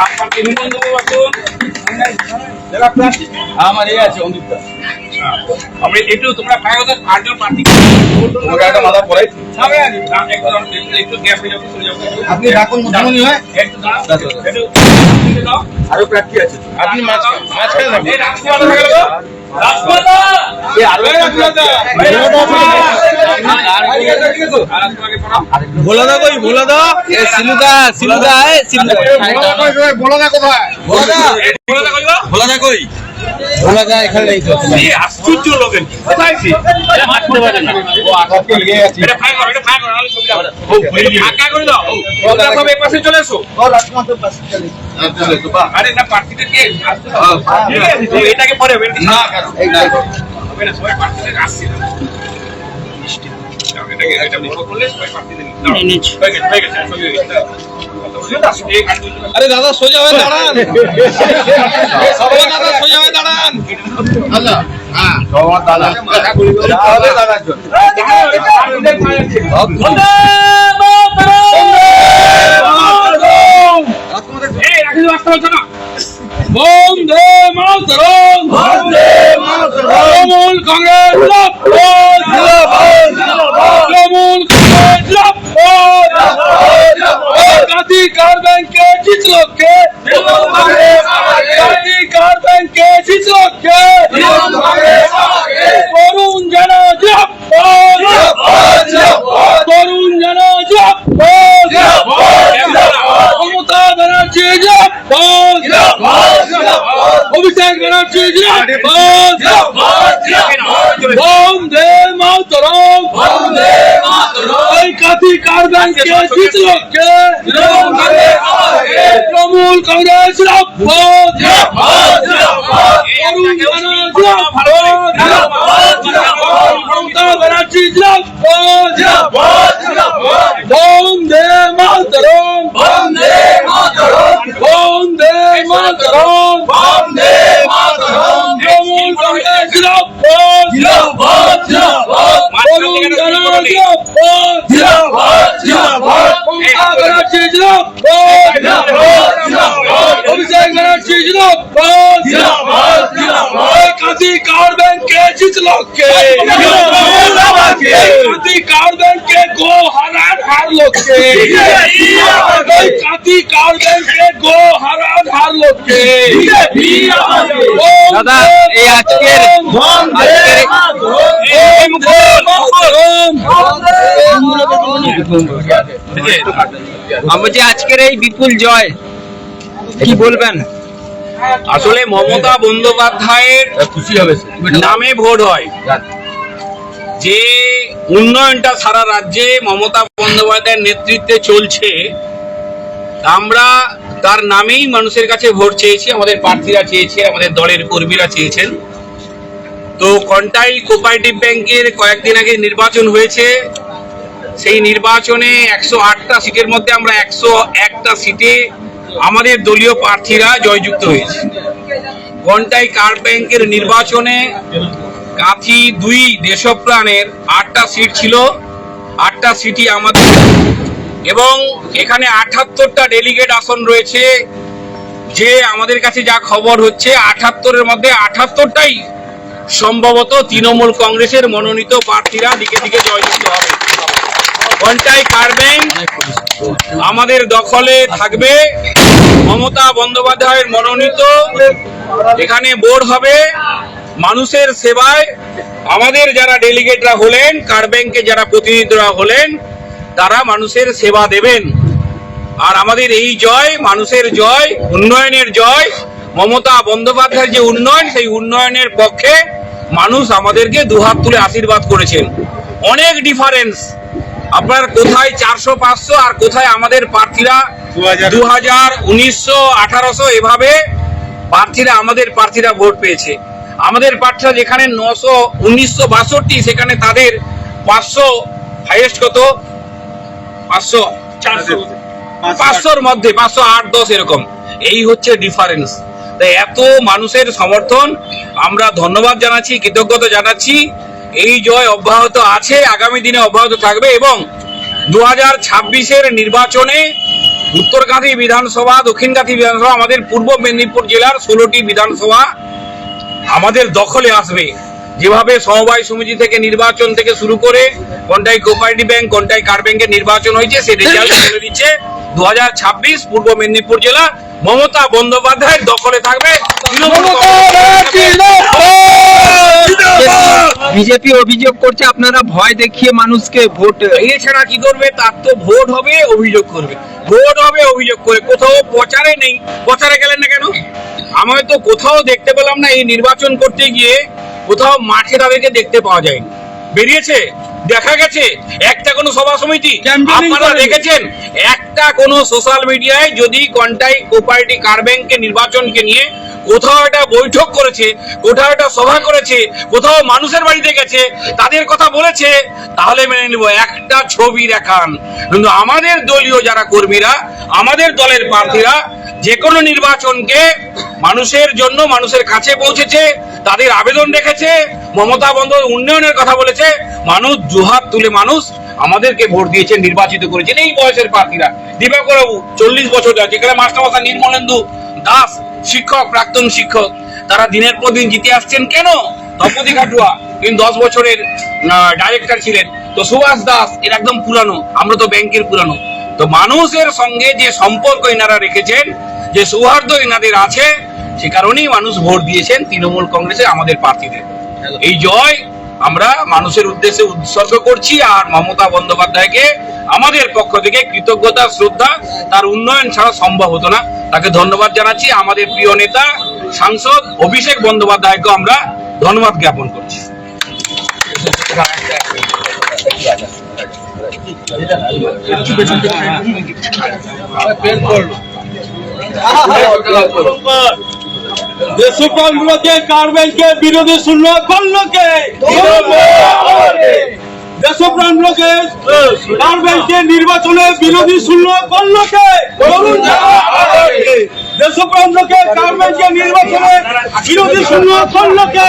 নির্বাচন যারা প্রার্থী আমার এই আছে অমিত দা আমি একটু তোমরা কাগজের আটজন প্রার্থী ওটা একটা মাথা পড়াই। সামনে আনি একটু গ্যাপ হয়ে যাবে চলে যাবে আপনি রাখুন মুখ্যমন্ত্রী হয়। একটু দাঁড়াও। আরও প্রার্থী আছে। আপনি। এই গো। রাজকুমার! এই দা। এই রাজকুমার! আর কি আছে, ঠিক আছে? আর রাজকুমারকে পড়াও। ভোলা দা কই ভোলা দা সিলুদা সিলুদা সিলুদা বলো না কোথায় ভোলা দা এই বলে দেখো গো। ভোলা দা কই ভোলা দা এখানে নেই তো আশ্চর্য লোক কোথায় সে? মারতে পারে না। ও আগাতে গিয়ে আছে এটা ফাঁকা করো, এটা ফাঁকা করো, নাহলে ছবি দাও। ফাঁকা করে দাও। তোমরা সব এই পাশে চলে এসো। ও রাজকুমার তো পাশে চলে চলে তো বা আরে না, প্রার্থীদের কে? আসতে দাও। প্রার্থী ঠিক আছে, তো এটাকে পরে হবে, না সামনে। এই নাই হবে না, সবাই প্রার্থীদের আসছে না। এটাকে এটা মুখো করলে সবাই প্রার্থীদের নিতে হয়ে গেছে, হয়ে গেছে, হয়ে। আরে দাদা সোজা হয়ে দাঁড়ান। সবাই দাদা সোজা হয়ে দাঁড়ান। আচ্ছা হ্যাঁ দাদা? বন্দে মাতরম। বন্দে মাতরম। তৃণমূল কংগ্রেস জিন্দাবাদ জিন্দাবাদ তৃণমূল কংগ্রেস জিন্দাবাদ জাতি কার ব্যাংকে জিতলো কে জাতি কার ব্যাংকে জিতলো কে তরুণ যেন জিন্দাবাদ তরুণ যেন জিন্দাবাদ মমতা ব্যানার্জি জিন্দাবাদ অভিষেক ব্যানার্জি জিন্দাবাদ এই কাতি কার ব্যাংকে জিতলো? কে? তৃণমূল কংগ্রেস মমতা ব্যানার্জি জিন্দাবাদ বন্দে মাতরম বন্দে মাতরম তৃণমূল কংগ্রেস জিন্দাবাদ অরুণ জানা জিন্দাবাদ মমতা ব্যানার্জি জিন্দাবাদ অভিষেক ব্যানার্জি জিন্দাবাদ এই কাতি কার ব্যাংকে জিতলো কে এই কাতি কার ব্যাংকে গো হারান হারলো কে এই কাতি কার ব্যাংকে গো হারান হারলো কে দাদা, এই আজকের- আমি যে আজকের এই বিপুল জয় কি বলবেন আসলে মমতা বন্দ্যোপাধ্যায়ের খুশি হবে নামে ভোট হয়। যে উন্নয়নটা সারা রাজ্যে মমতা বন্দ্যোপাধ্যায়ের নেতৃত্বে চলছে আমরা তার নামেই মানুষের কাছে ভোট চেয়েছি আমাদের প্রার্থীরা চেয়েছে আমাদের দলের কর্মীরা চেয়েছেন। তো কন্টাই কোপারেটিভ ব্যাংকের কয়েকদিন আগে নির্বাচন হয়েছে। সেই নির্বাচনে একশো আটটা সিটের মধ্যে আমরা একশো একটা সিটে আমাদের দলীয় প্রার্থীরা জয়যুক্ত হয়েছে। কন্টাই কার ব্যাংকের নির্বাচনে কাঁথি দুই দেশপ্রাণের আটটা সিট ছিল, আটটা সিটি আমাদের। এবং এখানে আঠাত্তরটা ডেলিগেট আসন রয়েছে, যে আমাদের কাছে যা খবর হচ্ছে, আঠাত্তরের মধ্যে আঠাত্তরটাই সম্ভবত তৃণমূল কংগ্রেসের মনোনীত প্রার্থীরা দিকে দিকে জয়যুক্ত হবে। কন্টাই কার ব্যাংক? আমাদের দখলে থাকবে মমতা বন্দ্যোপাধ্যায়ের মনোনীত। এখানে বোর্ড হবে মানুষের সেবায়। আমাদের যারা ডেলিগেটরা হলেন, কার ব্যাংকে যারা প্রতিনিধিরা হলেন, তারা মানুষের সেবা দেবেন। আর আমাদের এই জয়, মানুষের জয়, উন্নয়নের জয়, মমতা বন্দ্যোপাধ্যায়ের যে উন্নয়ন, সেই উন্নয়নের পক্ষে মানুষ আমাদেরকে দুহাত তুলে আশীর্বাদ করেছেন। অনেক ডিফারেন্স আপনার কোথায় চারশো পাঁচশো আর কোথায় আমাদের প্রার্থীরা? দু হাজার উনিশশো আঠারোশো এভাবে প্রার্থীরা আমাদের প্রার্থীরা ভোট পেয়েছে। আমাদের প্রার্থীরা যেখানে নশো উনিশশো বাষট্টি সেখানে তাদের পাঁচশো হাইয়েস্ট কত? পাঁচশো। চারশো। পাঁচশোর মধ্যে পাঁচশো আট দশ এরকম। এই হচ্ছে ডিফারেন্স তাই এত মানুষের সমর্থন আমরা ধন্যবাদ জানাচ্ছি কৃতজ্ঞতা জানাচ্ছি। এই জয় অব্যাহত আছে আগামী দিনে অব্যাহত থাকবে এবং দু হাজার ছাব্বিশের নির্বাচনে উত্তরকাঁথি বিধানসভা দক্ষিণকাঁথি বিধানসভা আমাদের পূর্ব মেদিনীপুর জেলার ষোলোটি বিধানসভা আমাদের দখলে আসবে। যেভাবে সমবায় সমিতি থেকে নির্বাচন থেকে শুরু করে কোনটাই কোপারেটিভ ব্যাংক কোনটাই কার ব্যাংকের নির্বাচন হয়েছে সে রেজাল্ট বলে দিচ্ছে। দু হাজার ছাব্বিশ পূর্ব মেদিনীপুর জেলা মমতা বন্দ্যোপাধ্যায়ের দখলে থাকবে বিজেপি অভিযোগ করছে আপনারা ভয় দেখিয়ে মানুষকে ভোট এছাড়া কি করবে? তার তো ভোট হবে অভিযোগ করবে। ভোট হবে অভিযোগ করে। কোথাও প্রচারে নেই। প্রচারে গেলেন না কেন? আমি তো কোথাও দেখতে পেলাম না। এই নির্বাচন করতে গিয়ে কোথাও মাঠে তাদেরকে দেখতে পাওয়া যায়নি। বেরিয়েছে? দেখা গেছে? একটা কোনো সভা সমিতি? আপনারা দেখেছেন? একটা কোনো সোশ্যাল মিডিয়ায় যদি কন্টাই কোপারেটিভ কার ব্যাংকের নির্বাচনকে নিয়ে কোথাও একটা বৈঠক করেছে কোথাও একটা সভা করেছে কোথাও মানুষের বাড়িতে গেছে তাদের কথা বলেছে তাহলে মেনে নেব। একটা ছবি দেখান। কিন্তু আমাদের দলীয় যারা কর্মীরা আমাদের দলের প্রার্থীরা যে কোনো নির্বাচনকে মানুষের জন্য মানুষের কাছে পৌঁছেছে তাদের আবেদন রেখেছে, মমতা বন্দ্যোপাধ্যায় উন্নয়নের কথা বলেছে, মানুষ জুহাত তুলে মানুষ আমাদেরকে ভোট দিয়েছেন, নির্বাচিত করেছেন, এই বয়সের প্রার্থীরা। দিবাকর বাবু চল্লিশ বছর যাচ্ছে যেখানে মাস্টারমশাই নির্মলেন্দু দাস, শিক্ষক, প্রাক্তন শিক্ষক, তারা দিনের পর দিন জিতে আসছেন কেন? দম্পতি কাটুয়া কিন্তু দশ বছরের ডাইরেক্টর ছিলেন। তো সুভাষ দাস, এর একদম পুরানো, আমরা তো ব্যাংকের পুরানো। তো মানুষের সঙ্গে যে সম্পর্ক এনারা রেখেছেন, যে সৌহার্দ্য এনাদের আছে সে কারণেই মানুষ ভোট দিয়েছেন তৃণমূল কংগ্রেসে আমাদের প্রার্থীদের। এই জয় আমরা মানুষের উদ্দেশ্যে উৎসর্গ করছি আর মমতা বন্দ্যোপাধ্যায়কে আমাদের পক্ষ থেকে কৃতজ্ঞতা, শ্রদ্ধা, তার উন্নয়ন ছাড়া সম্ভব হতো না। তাকে ধন্যবাদ জানাচ্ছি। আমাদের প্রিয় নেতা, সাংসদ অভিষেক বন্দ্যোপাধ্যায়কে আমরা ধন্যবাদ জ্ঞাপন করছি। কারবেলকে বিরোধী শূন্য করল কে? দেশপ্রাণগুলোকে কারবেলকে নির্বাচনে বিরোধী শূন্য করল কে? দেশপ্রাণগুলোকে কারবেলকে নির্বাচনে বিরোধী শূন্য করল কে?